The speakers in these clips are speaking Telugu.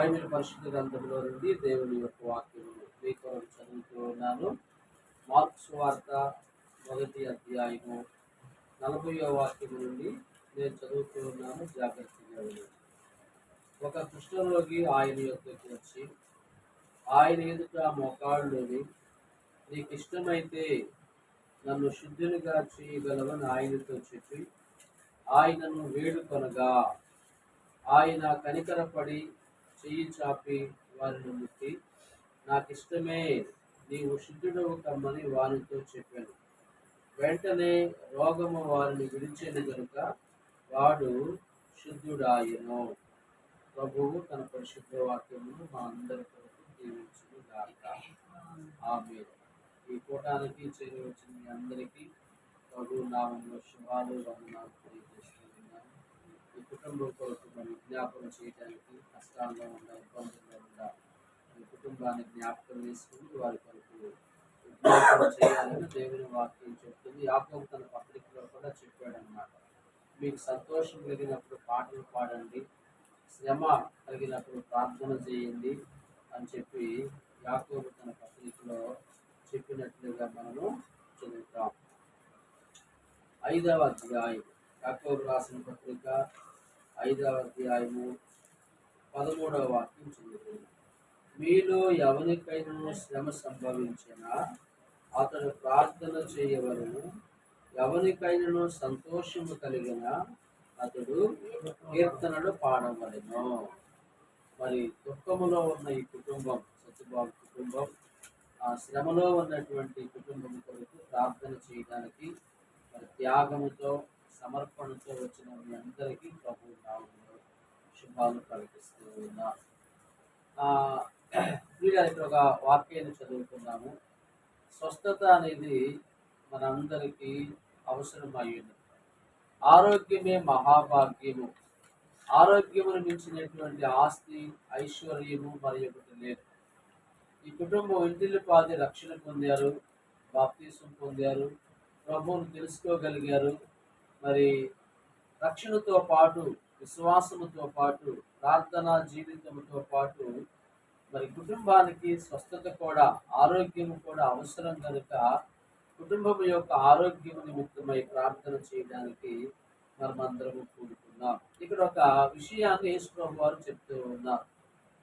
బైబిల్ పరిశుద్ధ గ్రంథంలో నుండి దేవుని యొక్క వాక్యము మీ కొరకు చదువుతూ ఉన్నాను. మార్క్స్ వార్త మొదటి అధ్యాయము నలభైవ వాక్యం నుండి నేను చదువుతూ ఉన్నాను. జాగ్రత్తగా ఒక కృష్ణలోకి ఆయన యొక్కకి వచ్చి ఆయన ఎదుట మోకాళ్ళుని నీకు ఇష్టమైతే నన్ను శుద్ధునిగా చేయగలవని ఆయనతో చెప్పి ఆయనను వేడుకొనగా ఆయన కనికరపడి చెయ్యి చాపి వారిని ముట్టి నాకు ఇష్టమే నీవు శుద్ధుడవు కమ్మని వారితో చెప్పాను. వెంటనే రోగము వారిని విడిచేది కనుక వాడు శుద్ధుడాయను. ప్రభువు తన పరిశుద్ధ వాక్యమును మా అందరి కొరకు దీవించును గాక ఆమె ఈ కూటానికి చేరి వచ్చిన మీ అందరికీ ప్రభు నామంలో శుభాలు వందనాలు తెలియజేస్తాను మీ కుటుంబం కొరకు మరి జ్ఞాపకం చేయడానికి కష్టాల్లో ఉన్న ఇబ్బందుల్లో ఉన్న ఈ కుటుంబాన్ని జ్ఞాపకం చేసుకుని వారి కొరకు విజ్ఞాపనం చేయాలని దేవుని వాక్యం చెప్తుంది. యాకం తన పత్రికలో కూడా చెప్పాడనమాట మీకు సంతోషం కలిగినప్పుడు పాటలు పాడండి శ్రమ కలిగినప్పుడు ప్రార్థన చేయండి అని చెప్పి యాకోబు తన పత్రికలో చెప్పినట్లుగా మనము చదువుతాం. ఐదవ అధ్యాయం. యాకోబు రాసిన పత్రిక ఐదవ అధ్యాయము పదమూడవ వాక్యం చదువుతుంది మీలో ఎవరికైనా శ్రమ సంభవించినా అతను ప్రార్థన చేయవలను. ఎవరికైనా సంతోషము కలిగిన అతడు కీర్తనలు పాడవలను. మరి దుఃఖములో ఉన్న ఈ కుటుంబం సత్యబాబు కుటుంబం ఆ శ్రమలో ఉన్నటువంటి కుటుంబం కొరకు ప్రార్థన చేయడానికి మరి త్యాగముతో సమర్పణతో వచ్చిన మీ అందరికీ ప్రభు నామంలో శుభాలు ప్రకటిస్తూ ఉన్నా. వీళ్ళ ఇక్కడ ఒక వాక్యాన్ని చదువుకున్నాము స్వస్థత అనేది మనందరికీ అవసరం ఆరోగ్యమే మహాభాగ్యము. ఆరోగ్యమును మించినటువంటి ఆస్తి ఐశ్వర్యము మరి ఒకటి లేదు. ఈ కుటుంబం ఇంటిల్లి పాది రక్షణ పొందారు బాప్తీసం పొందారు ప్రభువును తెలుసుకోగలిగారు మరి రక్షణతో పాటు విశ్వాసముతో పాటు ప్రార్థన జీవితంతో పాటు మరి కుటుంబానికి స్వస్థత కూడా ఆరోగ్యము కూడా అవసరం కనుక కుటుంబం యొక్క ఆరోగ్యం నిమిత్తమై ప్రార్థన చేయడానికి మనమందరము కూడుకున్నాం ఇక్కడ ఒక విషయాన్ని యేసుప్రభు వారు చెప్తూ ఉన్నారు.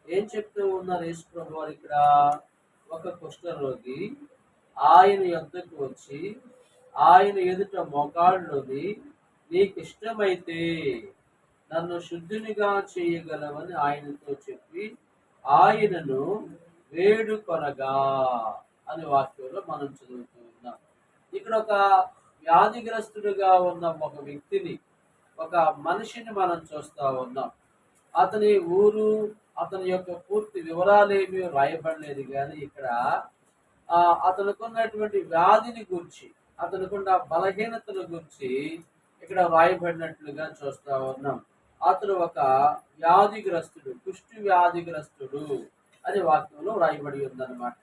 ఏం చెప్తూ ఉన్నారు యేసుప్రభు వారు ఇక్కడ? ఒక కుష్ఠరోగి ఆయన యొద్దకు వచ్చి ఆయన ఎదుట మొగాళ్ళుని నీకు ఇష్టమైతే నన్ను శుద్ధునిగా చేయగలవని ఆయనతో చెప్పి ఆయనను వేడుకొనగా అని వాక్యంలో మనం చదువుతూ ఉన్నాం. ఇక్కడ ఒక వ్యాధిగ్రస్తుడిగా ఉన్న ఒక వ్యక్తిని ఒక మనిషిని మనం చూస్తూ ఉన్నాం. అతని ఊరు అతని యొక్క పూర్తి వివరాలేమీ రాయబడలేదు. కానీ ఇక్కడ అతనుకున్నటువంటి వ్యాధిని గురించి అతనుకున్న బలహీనతల గురించి ఇక్కడ వ్రాయబడినట్లుగా చూస్తా ఉన్నాం. అతను ఒక వ్యాధిగ్రస్తుడు కుష్టి వ్యాధిగ్రస్తుడు అనే వాక్యంలో వ్రాయబడి ఉందన్నమాట.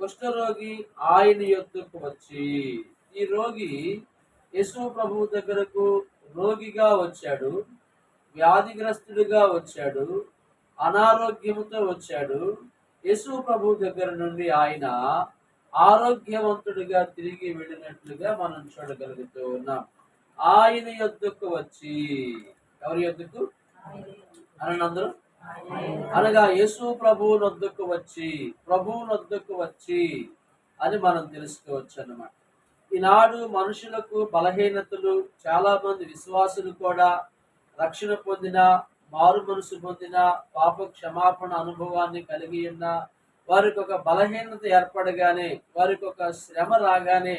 కుష్ఠరోగి ఆయన యొద్దకు వచ్చి ఈ రోగి యేసు ప్రభువు దగ్గరకు రోగిగా వచ్చాడు వ్యాధిగ్రస్తుడిగా వచ్చాడు అనారోగ్యంతో వచ్చాడు. యేసు ప్రభు దగ్గర నుండి ఆయన ఆరోగ్యవంతుడిగా తిరిగి వెళ్ళినట్లుగా మనం చూడగలుగుతూ ఉన్నాం. ఆయన యొద్దకు వచ్చి ఎవరి యొద్దకు? అనందరూ అనగా యేసు ప్రభువు నొద్దకు వచ్చి ప్రభువు నొద్దకు వచ్చి అని మనం తెలుసుకోవచ్చు అన్నమాట ఈనాడు మనుషులకు బలహీనతలు చాలా మంది విశ్వాసులు కూడా రక్షణ పొందిన మారు మనసు పొందిన పాప క్షమాపణ అనుభవాన్ని కలిగి ఉన్న వారికి ఒక బలహీనత ఏర్పడగానే వారికి ఒక శ్రమ రాగానే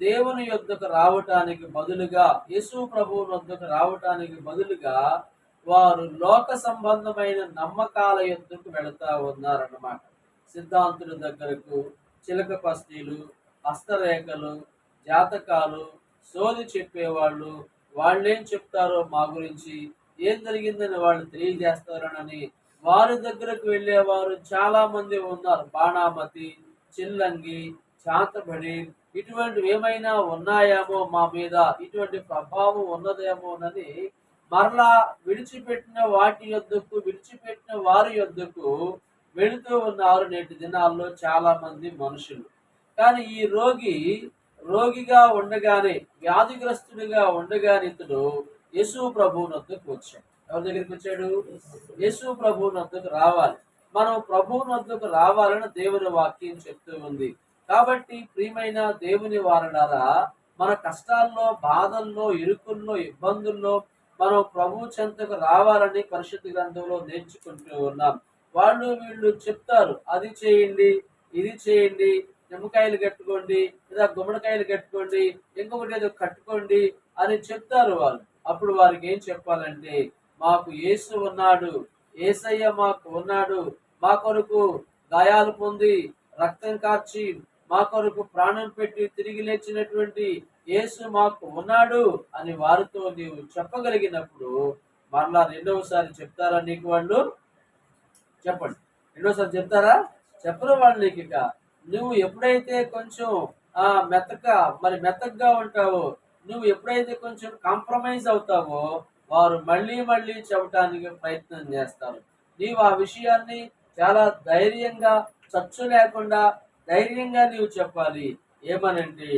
దేవుని యొద్దకు రావటానికి బదులుగా యేసు ప్రభువుని వద్దకు రావటానికి బదులుగా వారు లోక సంబంధమైన నమ్మకాల యొద్దకు వెళతా ఉన్నారన్నమాట. సిద్ధాంతుల దగ్గరకు చిలక పస్తీలు హస్తరేఖలు జాతకాలు సోది చెప్పేవాళ్ళు వాళ్ళేం చెప్తారో మా గురించి ఏం జరిగిందని వాళ్ళు తెలియజేస్తారనని వారి దగ్గరకు వెళ్ళేవారు చాలా మంది ఉన్నారు. బాణామతి చిల్లంగి చాతబడి ఇటువంటివి ఏమైనా ఉన్నాయేమో మా మీద ఇటువంటి ప్రభావం ఉన్నదేమోనని మరలా విడిచిపెట్టిన వాటి యొద్దకు విడిచిపెట్టిన వారి యొద్దకు వెళుతూ ఉన్నారు నేటి దినాల్లో చాలా మంది మనుషులు. కానీ ఈ రోగి రోగిగా ఉండగానే వ్యాధిగ్రస్తుడిగా ఉండగానే ఇతడు యేసు ప్రభువునొద్దకు వచ్చాడు. ఎవరి దగ్గరికి వచ్చాడు? యేసు ప్రభు రావాలి. మనం ప్రభు రావాలని దేవుని వాక్యం చెప్తూ ఉంది. కాబట్టి ప్రియమైన దేవుని వారడారా మన కష్టాల్లో బాధల్లో ఇరుకుల్లో ఇబ్బందుల్లో మనం ప్రభు చెంతకు రావాలని పరిశుద్ధ గ్రంథంలో నేర్చుకుంటూ ఉన్నాం. వాళ్ళు వీళ్ళు చెప్తారు అది చేయండి ఇది చేయండి నిమ్మకాయలు కట్టుకోండి లేదా గుమ్మడికాయలు కట్టుకోండి ఇంకొకటి ఏదో కట్టుకోండి అని చెప్తారు వాళ్ళు. అప్పుడు వారికి ఏం చెప్పాలంటే మాకు యేసు ఉన్నాడు. ఏసయ్య మాకు ఉన్నాడు. మా కొరకు గాయాలు పొంది రక్తం కార్చి మా కొరకు ప్రాణం పెట్టి తిరిగి లేచినటువంటి యేసు మాకు ఉన్నాడు అని వారితో నీవు చెప్పగలిగినప్పుడు మరలా రెండవసారి చెప్తారా నీకు వాళ్ళు? చెప్పండి. రెండోసారి చెప్తారా? చెప్పరు వాళ్ళు నీకు ఇక. నువ్వు ఎప్పుడైతే కొంచెం ఆ మరి మెత్తగా ఉంటావో నువ్వు ఎప్పుడైతే కొంచెం కాంప్రమైజ్ అవుతావో వారు మళ్ళీ మళ్ళీ చెప్పడానికి ప్రయత్నం చేస్తారు. నీవు ఆ విషయాన్ని చాలా ధైర్యంగా చచ్చు లేకుండా ధైర్యంగా నీవు చెప్పాలి. ఏమనంటే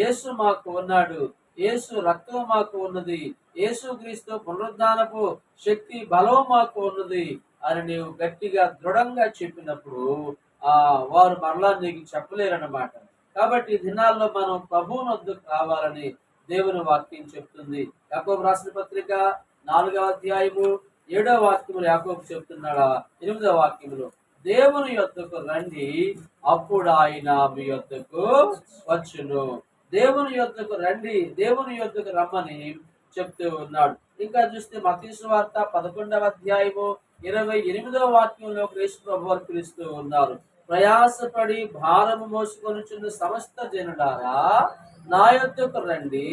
యేసు మాకు ఉన్నాడు. యేసు రక్తం మాకు ఉన్నది. యేసు క్రీస్తు పునరుద్ధానపు శక్తి బలం మాకు ఉన్నది అని నీవు గట్టిగా దృఢంగా చెప్పినప్పుడు ఆ వారు మరలా నీకు చెప్పలేరన్నమాట. కాబట్టి దినాల్లో మనం ప్రభువుని వద్దకు కావాలని దేవుని వాక్యం చెప్తుంది. యాకోబు రాసిన పత్రిక నాలుగవ అధ్యాయము ఏడవ వాక్యములు యాకోబు చెప్తున్నాడా? ఎనిమిదవ వాక్యములు దేవుని యొద్దకు రండి అప్పుడు ఆయన మీ యొద్దకు వచ్చును. దేవుని యొద్దకు రండి దేవుని యొద్దకు రమ్మని చెప్తూ ఉన్నాడు. ఇంకా చూస్తే మతీసు వార్త పదకొండవ అధ్యాయము ఇరవై ఎనిమిదవ వాక్యంలో క్రీస్తు ప్రభు పిలుస్తూ ఉన్నారు. ప్రయాసపడి భారము మోసుకొనుచున్న సమస్త జనులారా నా యొద్దకు రండి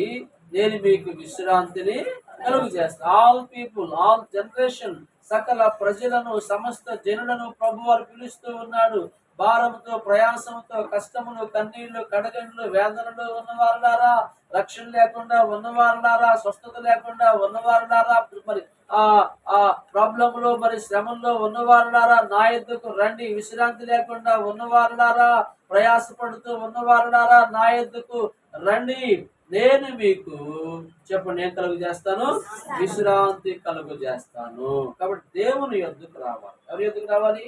నేను మీకు విశ్రాంతిని కలుగు చేస్తా ఆల్ పీపుల్ ఆల్ జనరేషన్ సకల ప్రజలను సమస్త జనులను ప్రభు వారు పిలుస్తూ ఉన్నాడు. భారముతో ప్రయాసంతో కష్టములు కన్నీళ్ళు కడగండ్లు వేదనలు ఉన్నవారులారా రక్షణ లేకుండా ఉన్నవారులారా స్వస్థత లేకుండా ఉన్నవారులారా మరి ఆ ఆ ప్రాబ్లంలో మరి శ్రమంలో ఉన్నవారులారా నా ఎద్దుకు రండి విశ్రాంతి లేకుండా ఉన్నవారులారా ప్రయాసపడుతూ ఉన్నవారులారా నా ఎద్దుకు రండి నేను మీకు చెప్పండి నేను కలుగు చేస్తాను విశ్రాంతి కలుగు చేస్తాను. కాబట్టి దేవుని ఎద్దుకు రావాలి? ఎవరి ఎద్దుకు రావాలి?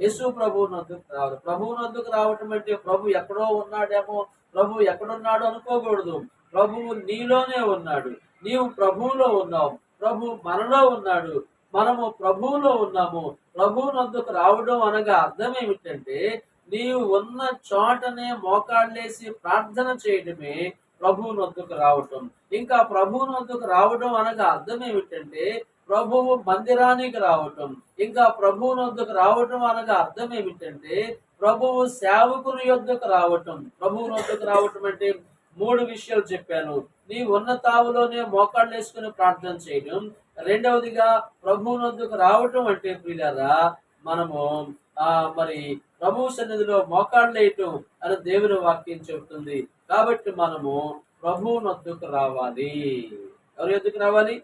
యేసు ప్రభువు నొద్దుకు రావాలి. ప్రభువు నొద్దుకు రావటం అంటే ప్రభు ఎక్కడో ఉన్నాడేమో ప్రభు ఎక్కడున్నాడు అనుకోకూడదు. ప్రభువు నీలోనే ఉన్నాడు. నీవు ప్రభువులో ఉన్నావు. ప్రభు మనలో ఉన్నాడు. మనము ప్రభువులో ఉన్నాము. ప్రభువునందుకు రావడం అనగా అర్థం ఏమిటంటే నీవు ఉన్న చోటనే మోకాళ్ళేసి ప్రార్థన చేయడమే ప్రభువు నొద్దుకు రావటం. ఇంకా ప్రభువు నొద్దుకు రావడం అనగా అర్థం ఏమిటంటే ప్రభువు మందిరానికి రావటం. ఇంకా ప్రభువు నొద్దుకు రావటం అనగా అర్థం ఏమిటంటే ప్రభువు సేవకుని యొద్దకు రావటం. ప్రభువు నొద్దుకు రావటం అంటే మూడు విషయాలు చెప్పాను. నీ ఉన్న తావులోనే మోకాళ్ళు వేసుకుని ప్రార్థన చేయడం. రెండవదిగా ప్రభువు నొద్దుకు రావటం అంటే ప్రియులరా మనము ఆ మరి ప్రభు సన్నిధిలో మోకాళ్ళేయటం అని దేవుని వాక్యం చెబుతుంది. కాబట్టి మనము ప్రభు నొద్దుకు రావాలి. ఎవరి యొద్దకు రావాలి?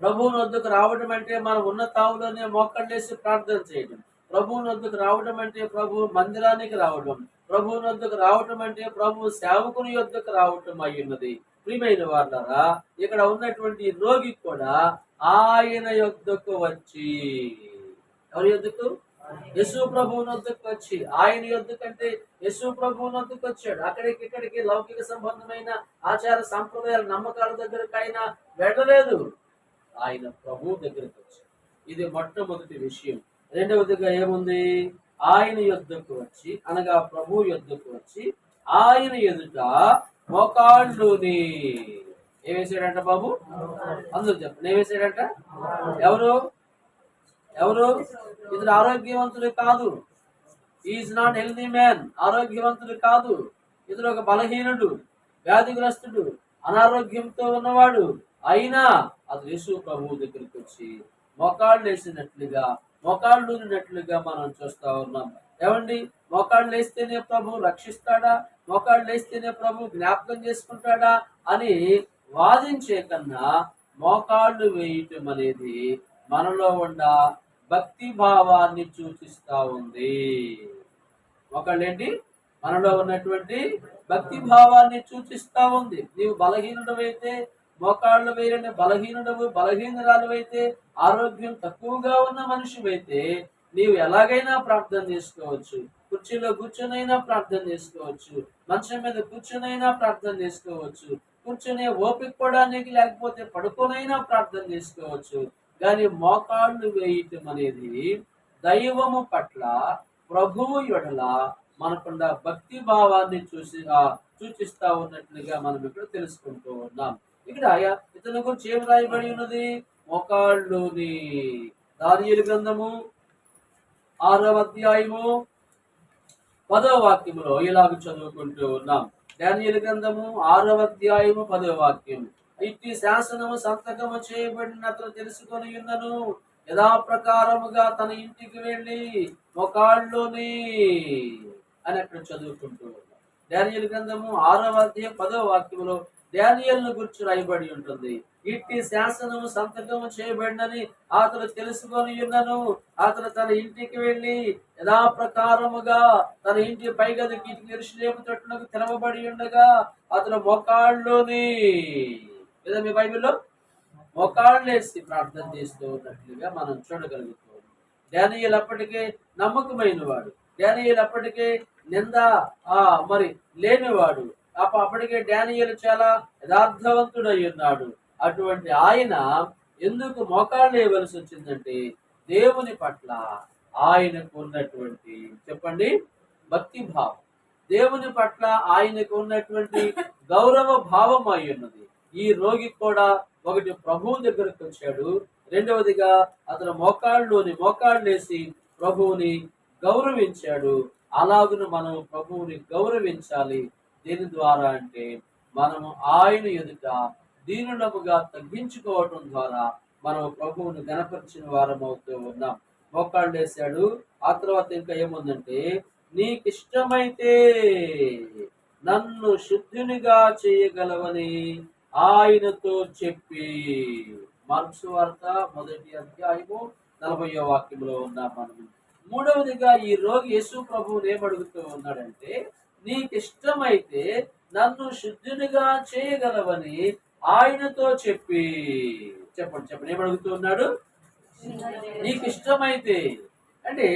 ప్రభు నొద్దుకు రావడం అంటే మనం ఉన్న తావులోనే మోకాళ్ళేసి ప్రార్థన చేయడం ప్రభు నొద్దుకు రావడం అంటే ప్రభు మందిరానికి రావడం ప్రభు నొద్దుకు రావటం అంటే ప్రభు సేవకుని యొద్దకు రావటం అయ్యున్నది ఉన్నది. ప్రియమైన వాళ్ళరా ఇక్కడ ఉన్నటువంటి రోగి కూడా ఆయన యొద్దకు వచ్చి ఎవరి యొద్దకు? యశు ప్రభు నొద్దకు వచ్చి ఆయన యొద్దకంటే యశు ప్రభు నొద్దకు వచ్చాడు. అక్కడికి ఇక్కడికి లౌకిక సంబంధమైన ఆచార సంప్రదాయాల నమ్మకాల దగ్గరకు ఆయన వెళ్ళలేదు. ఆయన ప్రభు దగ్గరకు వచ్చాడు. ఇది మొట్టమొదటి విషయం. రెండవదిగా ఏముంది? ఆయన యొద్దకు వచ్చి అనగా ప్రభు యొద్దకు వచ్చి ఆయన ఎదుట మోకాళ్ళుని ఏం వేసాడంట బాబు? అందరూ చెప్పండి. ఏం వేసాడంట ఎవరు? ఎవరు? ఇతడు ఆరోగ్యవంతుడు కాదు. ఈజ్ నాట్ హెల్దీ మ్యాన్ ఆరోగ్యవంతుడు కాదు. ఇతడు ఒక బలహీనుడు వ్యాధిగ్రస్తుడు అనారోగ్యంతో ఉన్నవాడు. అయినా అది యేసు ప్రభు దగ్గరికి వచ్చి మొకాళ్ళు వేసినట్లుగా మొకాళ్ళు మనం చూస్తా ఉన్నాం. ఏమండి? మోకాళ్ళు వేస్తేనే ప్రభు రక్షిస్తాడా? మోకాళ్ళు వేస్తేనే ప్రభు జ్ఞాపకం చేసుకుంటాడా అని వాదించే కన్నా మోకాళ్ళు వేయటం అనేది మనలో ఉన్న భక్తి భావాన్ని సూచిస్తా ఉంది. ఒకళ్ళేంటి? మనలో ఉన్నటువంటి భక్తి భావాన్ని సూచిస్తా ఉంది. నీవు బలహీనుడవైతే మోకాళ్ళు వేరే బలహీనుడవు బలహీనురాలు అయితే ఆరోగ్యం తక్కువగా ఉన్న మనిషివైతే నీవు ఎలాగైనా ప్రార్థన చేసుకోవచ్చు. కుర్చీలో కూర్చొనైనా ప్రార్థన చేసుకోవచ్చు. మంచం మీద కూర్చొనైనా ప్రార్థన చేసుకోవచ్చు. కూర్చొని ఓపిక కూడా నీకు లేకపోతే పడుకోనైనా ప్రార్థన చేసుకోవచ్చు. కానీ మోకాళ్ళు వేయటం అనేది దైవము పట్ల ప్రభువు యొడల మనకున్న భక్తి భావాన్ని చూసి సూచిస్తా ఉన్నట్లుగా మనం ఇక్కడ తెలుసుకుంటూ ఉన్నాం. ఇక్కడ ఇతని గురించి ఏం రాయబడి ఉన్నది? మోకాళ్ళుని దానియుల గ్రంథము ఆరవ అధ్యాయము పదవ వాక్యములో ఇలాగ చదువుకుంటూ ఉన్నాం. డానియలు గ్రంథము ఆరవ అధ్యాయము పదవ వాక్యం ఇట్టి శాసనము సంతకము చేయబడిన అతను తెలుసుకొని ఉన్నను యథాప్రకారముగా తన ఇంటికి వెళ్ళి మొకాళ్ళలోని అని అక్కడ చదువుకుంటూ ఉన్నాం గ్రంథము ఆరవ అధ్యాయం పదవ వాక్యములో డానియల్ను గురించి రాయబడి ఉంటుంది. ఇట్టి శాసనము సంతకము చేయబడినని అతను తెలుసుకొని ఉన్నను అతను తన ఇంటికి వెళ్ళి యథాప్రకారముగా తన ఇంటి పైగది కిటికీ తట్టునకు తెరవబడి ఉండగా అతను మొకాళ్ళలోని లేదా మీ బైబిల్లో? మొకాళ్ళేసి ప్రార్థన చేస్తూ ఉన్నట్లుగా మనం చూడగలుగుతాం. డానియల్ అప్పటికే నమ్మకమైన వాడు. డానియల్ అప్పటికే నింద ఆ మరి లేనివాడు. అప్ప అప్పటికే డానియల్ చాలా యథార్థవంతుడై ఉన్నాడు. అటువంటి ఆయన ఎందుకు మోకాళ్ళు వేయవలసి వచ్చిందంటే దేవుని పట్ల ఆయనకు ఉన్నటువంటి చెప్పండి భక్తి భావం దేవుని పట్ల ఆయనకు ఉన్నటువంటి గౌరవ భావం అయి ఉన్నది. ఈ రోగి కూడా ఒకటి ప్రభువు దగ్గరకు వచ్చాడు రెండవదిగా అతను మోకాళ్ళలోని మోకాళ్ళేసి ప్రభువుని గౌరవించాడు. అలాగను మనం ప్రభువుని గౌరవించాలి. దీని ద్వారా అంటే మనము ఆయన ఎదుట దీనులముగా తగ్గించుకోవటం ద్వారా మనం ప్రభువుని గణపరిచిన వారం అవుతూ ఉన్నాం. మోకాళ్ళు ఆ తర్వాత ఇంకా ఏముందంటే నీకిష్టమైతే నన్ను శుద్ధునిగా చేయగలవని ఆయనతో చెప్పి మార్క్స్ వార్త మొదటి అధ్యాయము నలభయో వాక్యంలో ఉన్నాం మనం. మూడవదిగా ఈ రోగి యేసు ప్రభువుని ఏమడుగుతూ ఉన్నాడంటే నీకు ఇష్టమైతే నన్ను శుద్ధునిగా చేయగలవని ఆయనతో చెప్పి. చెప్పండి చెప్పండి. ఏమడుగుతూ ఉన్నాడు? నీకు ఇష్టమైతే అంటే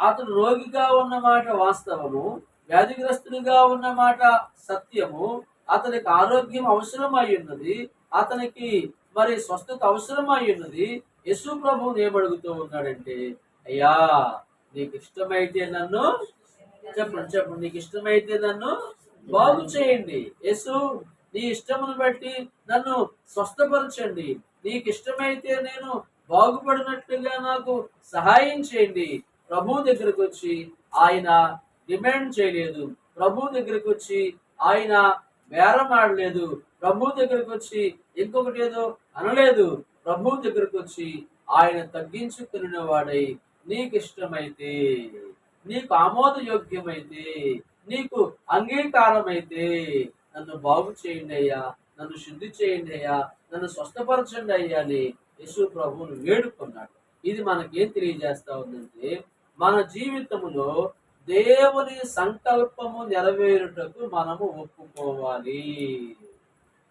అతను రోగిగా ఉన్న మాట వాస్తవము వ్యాధిగ్రస్తుడిగా ఉన్న మాట సత్యము అతనికి ఆరోగ్యం అవసరమై ఉన్నది అతనికి మరి స్వస్థత అవసరమై ఉన్నది యశు ప్రభువుని ఏమడుగుతూ ఉన్నాడంటే అయ్యా నీకు ఇష్టమైతే నన్ను చెప్పండి చెప్పండి నీకు ఇష్టమైతే నన్ను బాగు చేయండి. యేసు నీ ఇష్టమును బట్టి నన్ను స్వస్థపరచండి. నీకు ఇష్టమైతే నేను బాగుపడినట్లుగా నాకు సహాయం చేయండి. ప్రభు దగ్గరకు వచ్చి ఆయన డిమాండ్ చేయలేదు. ప్రభు దగ్గరకు వచ్చి ఆయన బేరం ఆడలేదు ప్రభు దగ్గరకు వచ్చి ఇంకొకటి ఏదో అనలేదు. ప్రభు దగ్గరకు వచ్చి ఆయన తగ్గించుకున్న వాడై నీకు ఇష్టమైతే నీకు ఆమోదయోగ్యమైతే నీకు అంగీకారమైతే నన్ను బాగు చేయండి అయ్యా నన్ను శుద్ధి చేయండి అయ్యా నన్ను స్వస్థపరచండి అయ్యా అని యశు ప్రభువును వేడుకున్నాడు. ఇది మనకేం తెలియజేస్తా ఉందంటే మన జీవితంలో దేవుని సంకల్పము నెరవేరుటకు మనము ఒప్పుకోవాలి.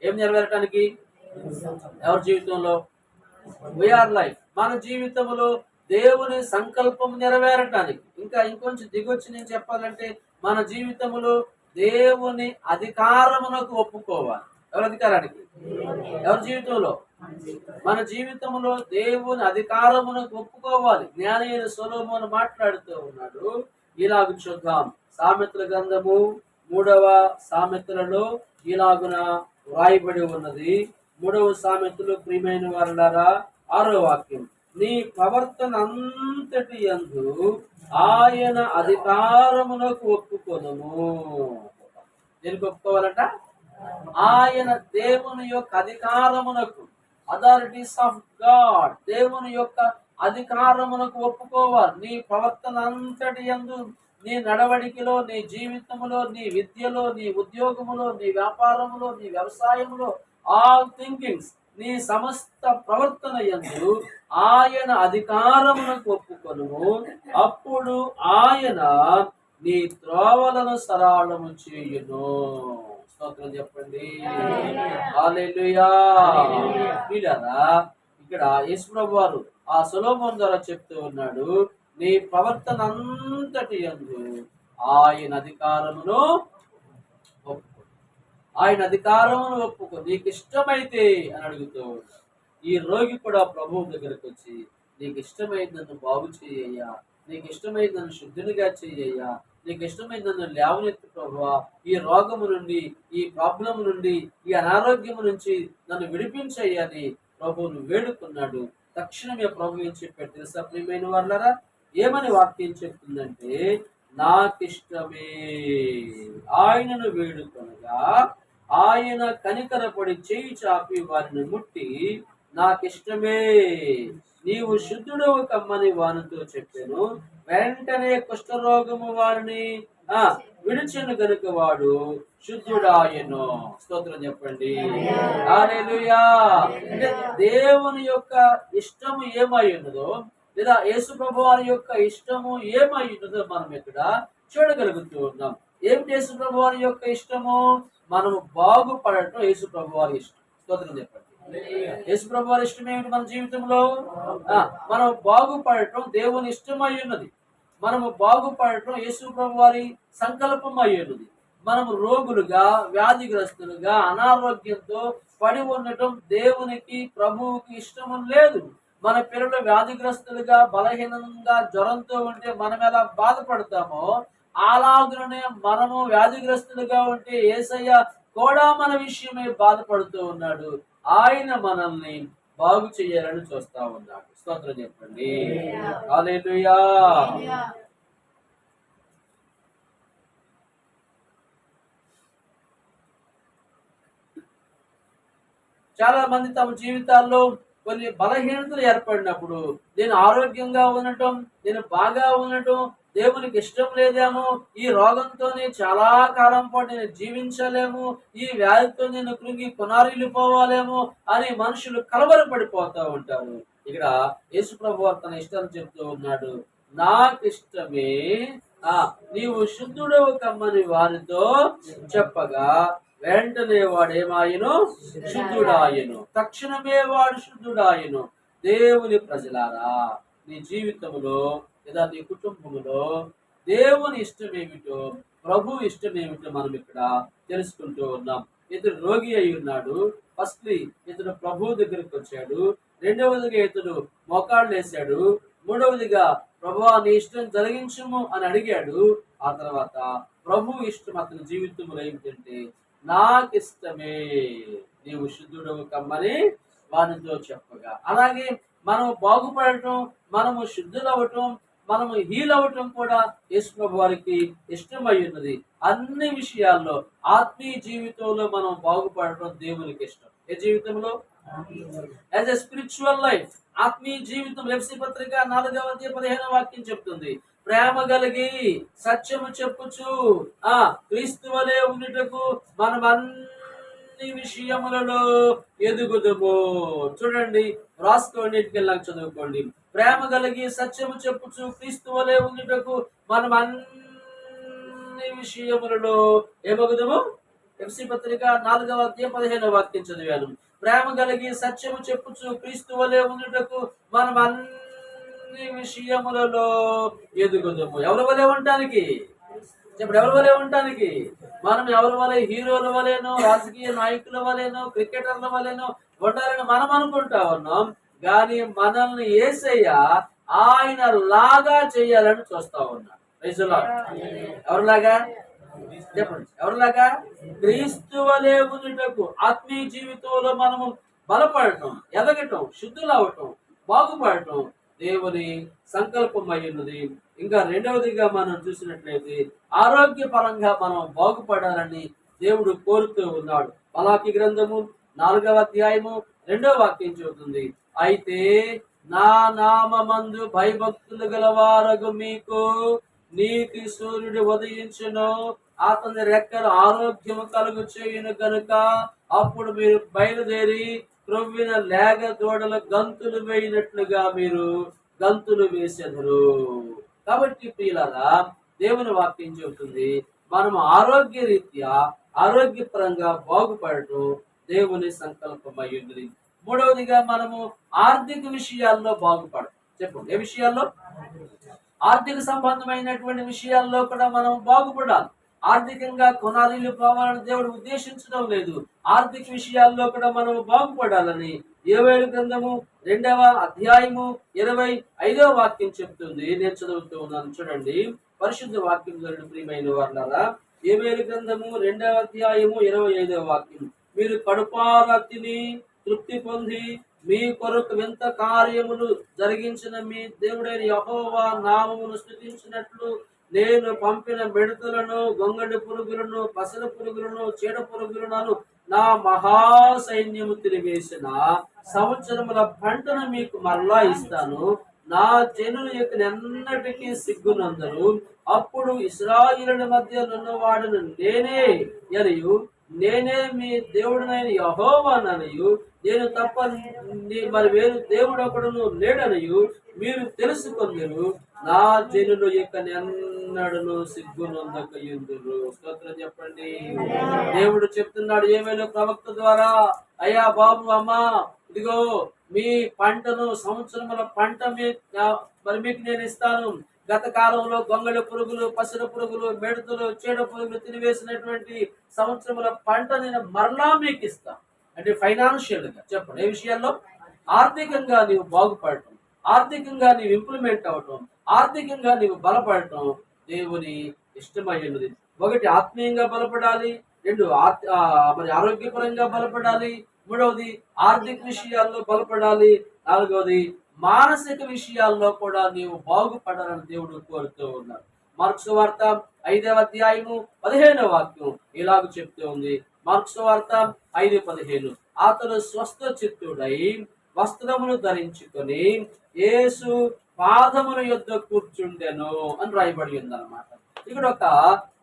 ఏం నెరవేరటానికి? ఎవరి జీవితంలో? వీఆర్ లైఫ్ మన జీవితంలో దేవుని సంకల్పం నెరవేరటానికి. ఇంకా ఇంకొంచెం దిగొచ్చి నేను చెప్పాలంటే మన జీవితంలో దేవుని అధికారమునకు ఒప్పుకోవాలి. ఎవరి అధికారానికి? ఎవరి జీవితంలో? మన జీవితంలో దేవుని అధికారమునకు ఒప్పుకోవాలి. జ్ఞానైన సొలోమోను మాట్లాడుతూ ఉన్నాడు. ఈలాగు చూద్దాం సామెతల గ్రంథము మూడవ సామెతలలో ఇలాగున వ్రాయబడి ఉన్నది. మూడవ సామెతలు ప్రియమైన వారులారా ఆరో వాక్యం. నీ ప్రవర్తన అంతటి యందు ఆయన అధికారమునకు ఒప్పుకోదము దేనికి ఒప్పుకోవాలట? ఆయన దేవుని యొక్క అధికారమునకు. అథారిటీస్ ఆఫ్ గాడ్ దేవుని యొక్క అధికారమునకు ఒప్పుకోవాలి నీ ప్రవర్తన అంతటి యందు నీ నడవడికలో నీ జీవితంలో నీ విద్యలో నీ ఉద్యోగములో నీ వ్యాపారములో నీ వ్యవసాయములో ఆల్ థింకింగ్స్ నీ సమస్త ప్రవర్తన యందు ఆయన అధికారమునకు ఒప్పుకొను అప్పుడు ఆయన నీ త్రోవలను సరళము చేయును. స్తోత్రం చెప్పండి. వీళ్ళారా ఇక్కడ యేసుప్రభు వారు ఆ సులభం ద్వారా చెప్తూ ఉన్నాడు నీ ప్రవర్తన అంతటి యందు ఆయన అధికారమును ఒప్పుకో. ఆయన అధికారమును ఒప్పుకో. నీకు ఇష్టమైతే అని అడుగుతూ ఈ రోగి కూడా ప్రభువు దగ్గరకు వచ్చి నీకు ఇష్టమైంది నన్ను బాగు చేయ్యా నీకు ఇష్టమైంది నన్ను శుద్ధునిగా చేయ్యా నీకు ఇష్టమైంది నన్ను లేవనెత్తు ప్రభువా. ఈ రోగము నుండి ఈ ప్రాబ్లం నుండి ఈ అనారోగ్యము నుంచి నన్ను విడిపించయ్యని ప్రభువును వేడుకున్నాడు. తక్షణమే ప్రభు ఏం చెప్పాడు తెలుసా? ప్రియమైన వాళ్ళరా ఏమని వాక్యం చెప్తుందంటే నాకిష్టమే. ఆయనను వేడుకొనగా ఆయన కనికరపడి చేయి చాపి వారిని ముట్టి నాకిష్టమే. నీవు శుద్ధుడవు కమ్మని వానితో చెప్పాను. వెంటనే కుష్ఠరోగము వారిని ఆ విడిచెను గనుక వాడు శుద్ధుడాయను. స్తోత్రం చెప్పండి. అంటే దేవుని యొక్క ఇష్టము ఏమై ఉన్నదో లేదా యేసు ప్రభు వారి యొక్క ఇష్టము ఏమై ఉన్నదో మనం ఇక్కడ చూడగలుగుతూ ఉన్నాం. ఏమిటి యేసు ప్రభు వారి యొక్క ఇష్టము? మనము బాగుపడటం యేసు ప్రభు వారి ఇష్టం. స్తోత్రం చెప్పండి. యేసు ప్రభు వారి ఇష్టం ఏమిటి మన జీవితంలో? ఆ, మనం బాగుపడటం దేవుని ఇష్టమై ఉన్నది. మనము బాగుపడటం యేసు ప్రభు వారి సంకల్పం అయ్యేది మనము రోగులుగా వ్యాధిగ్రస్తులుగా అనారోగ్యంతో పడి ఉండటం దేవునికి ప్రభువుకి ఇష్టము లేదు. మన పిల్లలు వ్యాధిగ్రస్తులుగా బలహీనంగా జ్వరంతో ఉంటే మనం ఎలా బాధపడతామో అలాగునే మనము వ్యాధిగ్రస్తులుగా ఉంటే ఏసయ్య కూడా మన విషయమే బాధపడుతూ ఉన్నాడు. ఆయన మనల్ని బాగు చేయాలని చూస్తా ఉన్నాడు. స్తోత్రం చెప్పండి. హల్లెలూయా. చాలా మంది తమ జీవితాల్లో కొన్ని బలహీనతలు ఏర్పడినప్పుడు నేను ఆరోగ్యంగా ఉండటం నేను బాగా ఉండటం దేవునికి ఇష్టం లేదేమో ఈ రోగంతో చాలా కాలం పాటు నేను జీవించలేము ఈ వ్యాధితో నేను కృంగి కొనారిల్లిపోవాలేమో అని మనుషులు కలవరపడిపోతూ ఉంటారు. ఇక్కడ యేసుప్రభు ప్రభు తన ఇష్టం చెప్తూ ఉన్నాడు నాకు ఇష్టమే ఆ నీవు శుద్ధుడవు కమ్మని వారితో చెప్పగా వెంటనే వాడేమాయను? శుద్ధుడాయను. తక్షణమే వాడు శుద్ధుడాయను. దేవుని ప్రజలారా నీ జీవితంలో లేదా నీ కుటుంబంలో దేవుని ఇష్టం ఏమిటో ప్రభు ఇష్టం ఏమిటో మనం ఇక్కడ తెలుసుకుంటూ ఉన్నాం. ఇతడు రోగి అయి ఉన్నాడు. ఫస్ట్లీ ఇతడు ప్రభు దగ్గరికి వచ్చాడు. రెండవదిగా ఇతడు మోకాళ్ళు వేశాడు. మూడవదిగా ప్రభు నీ ఇష్టం జరిగించుము అని అడిగాడు. ఆ తర్వాత ప్రభు ఇష్టం అతని జీవితంలో ఏమిటంటే నాకు ఇష్టమే నీవు శుద్ధుడవు కమ్మని వానితో చెప్పగా. అలాగే మనం బాగుపడటం మనము శుద్ధులవటం మనము హీల్ అవ్వటం కూడా యేసు ప్రభు వారికి ఇష్టమై ఉన్నది అన్ని విషయాల్లో ఆత్మీయ జీవితంలో మనం బాగుపడటం దేవునికి ఇష్టం. ఏ జీవితంలో? యాజ్ ఎ స్పిరిచువల్ లైఫ్ ఆత్మీయ జీవితం ఎఫ్సి పత్రిక నాలుగవ అధ్యాయ పదిహేనవ వాక్యం చెప్తుంది. ప్రేమ కలిగి సత్యము చెప్పుచు ఆ క్రీస్తు వలె ఉండుటకు మనం అన్ని విషయములలో ఎదుగుదము. చూడండి రాసుకోండి ఇంటికెళ్ళాక చదువుకోండి. ప్రేమ కలిగి సత్యము చెప్పుచు క్రీస్తు వలె ఉండుటకు మనం అన్ని విషయములలో ఏమగుదము ఎఫ్సి పత్రిక నాలుగవ అధ్యాయం పదిహేనవ వాక్యం చదివాను. ప్రేమ కలిగి సత్యము చెప్పుచు క్రీస్తు వలె ఉండుటకు మనం అన్ని విషయములలో ఎదుగుదము. ఎవరి వలె ఉండటానికి? ఇప్పుడు ఎవరి వలె ఉండటానికి? మనం ఎవరి వలె? హీరోల వలెనో రాజకీయ నాయకుల వలెనో క్రికెటర్ల వలెనో ఉండాలని మనం అనుకుంటా ఉన్నాం. కానీ మనల్ని ఏసయ్య ఆయన లాగా చేయాలని చూస్తా ఉన్నాడు. Lord. ఎవరిలాగా? చెప్పండి. ఎవరిలాగా? క్రీస్తు వలె ఉండుటకు ఆత్మీయ జీవితంలో మనము బలపడటం ఎదగటం శుద్ధులవటం బాగుపడటం దేవుని సంకల్పం అయి ఉన్నది ఇంకా రెండవదిగా మనం చూసినట్లయితే ఆరోగ్యపరంగా మనం బాగుపడాలని దేవుడు కోరుతూ ఉన్నాడు. పలాకి గ్రంథము నాలుగవ అధ్యాయము రెండవ వాక్యం చెబుతుంది. అయితే నా నామందు భయభక్తులు గలవారగు మీకు నీతి సూర్యుడు ఉదయించును. అతని రెక్కలు ఆరోగ్యం కలుగు చేయును కనుక అప్పుడు మీరు బయలుదేరి క్రొవ్విన లేగ దూడల గంతులు వేయినట్లుగా మీరు గంతులు వేసెదరు. కాబట్టి ప్రియులారా దేవుని వాక్యం చెబుతుంది మనం ఆరోగ్య రీత్యా ఆరోగ్యపరంగా బాగుపడటం దేవుని సంకల్పం అయ్యింది మూడవదిగా మనము ఆర్థిక విషయాల్లో బాగుపడటం. చెప్పండి ఏ విషయాల్లో? ఆర్థిక సంబంధమైనటువంటి విషయాల్లో కూడా మనం బాగుపడాలి. ఆర్థికంగా కొనాలీలు పోవాలని దేవుడు ఉద్దేశించడం లేదు. ఆర్థిక విషయాల్లో కూడా మనం బాగుపడాలని ఏవేలు గ్రంథము రెండవ అధ్యాయము ఇరవై ఐదవ వాక్యం చెప్తుంది. నేను చదువుతూ ఉన్నాను. చూడండి. పరిశుద్ధ వాక్యం ద్వారా ప్రియమైన వర్ణారా ఏవేలు గ్రంథము రెండవ అధ్యాయము ఇరవై ఐదవ వాక్యం. మీరు కడుపారా తిని తృప్తి పొంది మీ కొరకు వింత కార్యములు జరిగించిన మీ దేవుడైన యహోవా నామమును స్థుతించినట్లు నేను పంపిన మిడతలను గొంగడి పురుగులను పసల పురుగులను చీడ పురుగులను నా మహాసైన్యము తిరిగేసిన సంవత్సరముల పంటను మీకు మరలా ఇస్తాను. నా జనుల యొక్క ఎన్నటికీ సిగ్గునందరు అప్పుడు ఇస్రాయిల మధ్య నున్నవాడను నేనే ఎరియు. నేనే మీ దేవుడినైన యహోవాననియు నేను తప్ప మరి వేరు దేవుడు ఒకడును లేడనయు. మీరు తెలుసుకుందరు. నా జనులు యొక్క ఎన్నడను సిగ్గునందక ఎందురు స్తోత్రం చెప్పండి. దేవుడు చెప్తున్నాడు ఏమైనా ప్రవక్త ద్వారా? అయ్యా బాబు అమ్మా ఇదిగో మీ పంటను సంవత్సరముల పంట మీ మరి మీకు నేను ఇస్తాను. గత కాలంలో గొంగళ పురుగులు పసర పురుగులు మెడతలు చీడ పురుగులు తినివేసినటువంటి సంవత్సరముల పంట నేను మరలా మీకు ఇస్తాను అంటే ఫైనాన్షియల్గా చెప్పండి. ఏ విషయాల్లో? ఆర్థికంగా నీవు బాగుపడటం ఆర్థికంగా నీవు ఇంప్లిమెంట్ అవటం ఆర్థికంగా నీవు బలపడటం దేవుని ఇష్టమైనది ఒకటి ఆత్మీయంగా బలపడాలి రెండు ఆత్- మరి ఆరోగ్యపరంగా బలపడాలి మూడవది ఆర్థిక విషయాల్లో బలపడాలి నాలుగవది మానసిక విషయాల్లో కూడా నీవు బాగుపడాలని దేవుడు కోరుతూ ఉన్నాడు. మార్క్స్ వార్త ఐదవ అధ్యాయము పదిహేనవ వాక్యం ఇలాగ చెప్తూ ఉంది. మార్క్స్ వార్త ఐదు పదిహేను. అతడు స్వస్థ చిత్తుడై వస్త్రమును ధరించుకొని యేసు పాదముల యొద్ద కూర్చుండెను అని రాయబడి ఉందన్నమాట. ఇక్కడ ఒక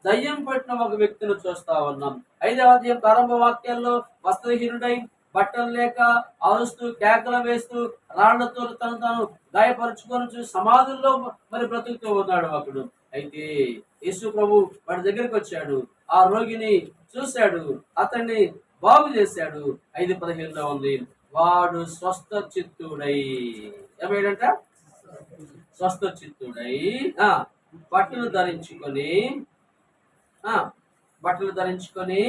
దయ్యం పట్టిన ఒక వ్యక్తిని చూస్తా ఉన్నాం. ఐదవ అధ్యాయం ప్రారంభ వాక్యాల్లో వస్త్రహీనుడై బట్టలు లేక అరుస్తూ కేకలు వేస్తూ రాళ్ళతో తను తాను గాయపరుచుకొని సమాధుల్లో మరి బ్రతుకుతూ ఉన్నాడు అప్పుడు. అయితే యేసు ప్రభు వాడి దగ్గరికి వచ్చాడు. ఆ రోగిని చూశాడు. అతన్ని బాగు చేశాడు. ఐదు పదిహేనులో ఉంది. వాడు స్వస్థ చిత్తుడై ఏమైందంట స్వస్థ చిత్తుడై ఆ బట్టలు ధరించుకొని ఆ బట్టలు ధరించుకొని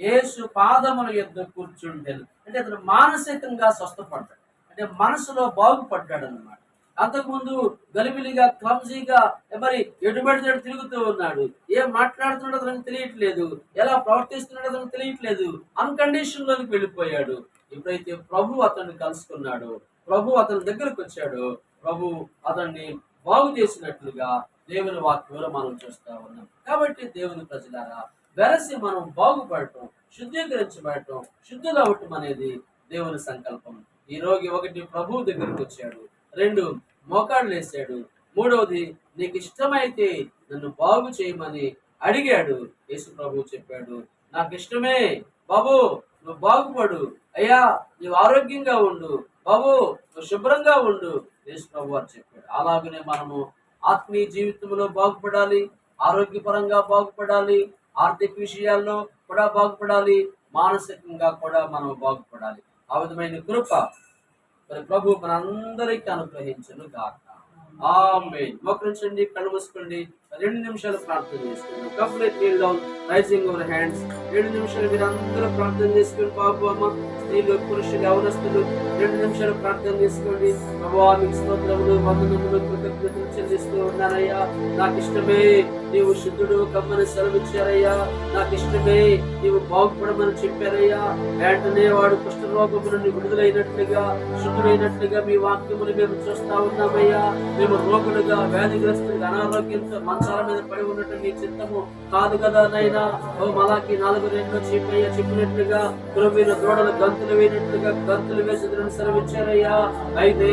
యేసు పాదముల యొద్ద కూర్చుండేది అంటే అతను మానసికంగా స్వస్థపడ్డాడు. అంటే మనసులో బాగుపడ్డాడు అనమాట అంతకుముందు గలిబిలిగా క్లమ్జీగా మరి ఎటుబడి తిరుగుతూ ఉన్నాడు. ఏం మాట్లాడుతున్నాడో అతనికి తెలియట్లేదు. ఎలా ప్రవర్తిస్తున్నాడో అతనికి తెలియట్లేదు. అన్కండిషన్లోకి వెళ్ళిపోయాడు. ఎప్పుడైతే ప్రభు అతన్ని కలుసుకున్నాడు ప్రభు అతని దగ్గరకు వచ్చాడు ప్రభు అతన్ని బాగు చేసినట్లుగా దేవుని వాక్యంలో మనం చూస్తా ఉన్నాం. కాబట్టి దేవుని ప్రజలారా వెరసి మనం బాగుపడటం శుద్ధీకరించబడటం శుద్ధులు అవటం అనేది దేవుని సంకల్పం. ఈ రోగి ఒకటి ప్రభు దగ్గరికి వచ్చాడు. రెండు మోకాళ్ళు వేసాడు మూడవది నీకు ఇష్టమైతే నన్ను బాగు చేయమని అడిగాడు. యేసు ప్రభు చెప్పాడు. నాకు ఇష్టమే బాబు నువ్వు బాగుపడు. అయ్యా నువ్వు ఆరోగ్యంగా ఉండు. బాబు నువ్వు శుభ్రంగా ఉండు. యేసు ప్రభు వారు చెప్పాడు అలాగనే మనము ఆత్మీయ జీవితంలో బాగుపడాలి ఆరోగ్యపరంగా బాగుపడాలి ఆర్థిక విషయాల్లో కూడా బాగుపడాలి మానసికంగా కూడా మనం బాగుపడాలి. ఆ విధమైన కృప మరి ప్రభు మనందరికీ అనుగ్రహించను గాక. ఆమేన్. మోకరించండి కళ్ళు మూసుకోండి. రెండు నిమిషాలు ప్రార్థన చేసుకోండి complete feel down raising our hands రెండు నిమిషాలు మీరు అందరూ ప్రార్థన చేసుకోండి బాబు అమ్మ స్త్రీలు పురుషులు యవనస్తులు రెండు నిమిషాలు ప్రార్థన చేసుకోండి. ప్రభావ మీకు స్తోత్రములు వందనములు కృతజ్ఞతలు చెల్లిస్తూ ఉన్నానయ్యా నాకు ఇష్టమే నీవు శుద్ధుడు కమ్మని సెలవిచ్చారయ్యా. నాకు ఇష్టమే నీవు బాగుపడమని చెప్పారయ్యా. వెంటనే వాడు కుష్ఠరోగము నుండి విడుదలైనట్లుగా శుద్ధుడైనట్లుగా మీ వాక్యములు మేము చూస్తా ఉన్నామయ్యా. మేము రోగులుగా వ్యాధిగ్రస్తులుగా అనారోగ్యంతో మంచాల మీద పడి ఉన్నట్టు మీ చిత్తము. కాదు కదా నైనా ఓ మలాకి నాలుగు రెండు చెప్పయ్యా చెప్పినట్లుగా కురవీన దూడలు గంతులు వేయినట్లుగా గంతులు వేసేదని సెలవిచ్చారయ్యా అయితే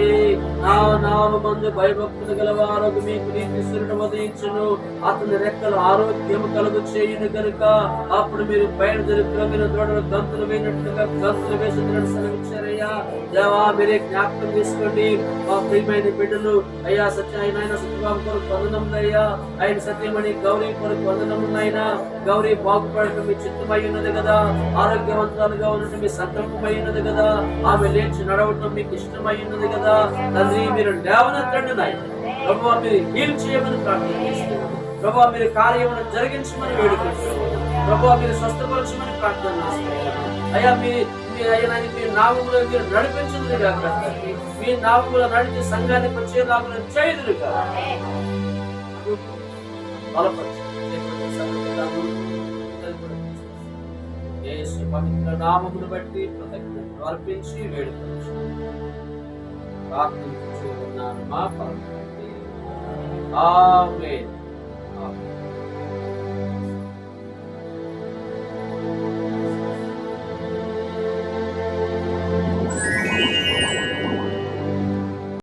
నా నామందు భయభక్తులు గలవారు మీకు నీతి సూర్యుడు ఉదయించును. అతని రెక్కలు ఆరోగ్యం కలుగు చేయును కనుక అప్పుడు మీరు బయట దొరికిన దొడలు గంతులు వేసినట్లుగా గంతులు వేసేదని సెలవిచ్చారయ్యా దేవా మీరే జ్ఞాపకం చేసుకోండి. మా ప్రియమైన బిడ్డలు అయ్యా సత్య ఆయన సత్యబాబు కొరకు పొందనములయ్యా ఆయన సత్యమని గౌరీ కొరకు వందనములైనా గౌరీ బాగుపడటం మీ చిత్తమై ఉన్నది కదా. ఆరోగ్యవంతురాలుగా ఉండటం మీ సంకల్పమై ఉన్నది కదా. ఆమె లేచి నడవటం మీకు ఇష్టమై ఉన్నది కదా. తండ్రి మీరు లేవనెత్తండి నాయన. ప్రభు మీరు హీల్ చేయమని ప్రార్థన చేస్తున్నాను ప్రభు మీరు కార్యమును జరిగించమని వేడుకుంటున్నాను ప్రభు మీరు స్వస్థపరచమని ప్రార్థన చేస్తున్నాను అయ్యా మీ మీ అయ్యా మీ నామములో మీరు నడిపించదురు కాక మీ నామములో నడిచి సంఘాన్ని వచ్చేలాగా చేయదురు కాక పవిత్ర నామమును బట్టి కృతజ్ఞతలు అర్పించి వేడుకొచ్చు ప్రార్థించు మా పరమ తండ్రి.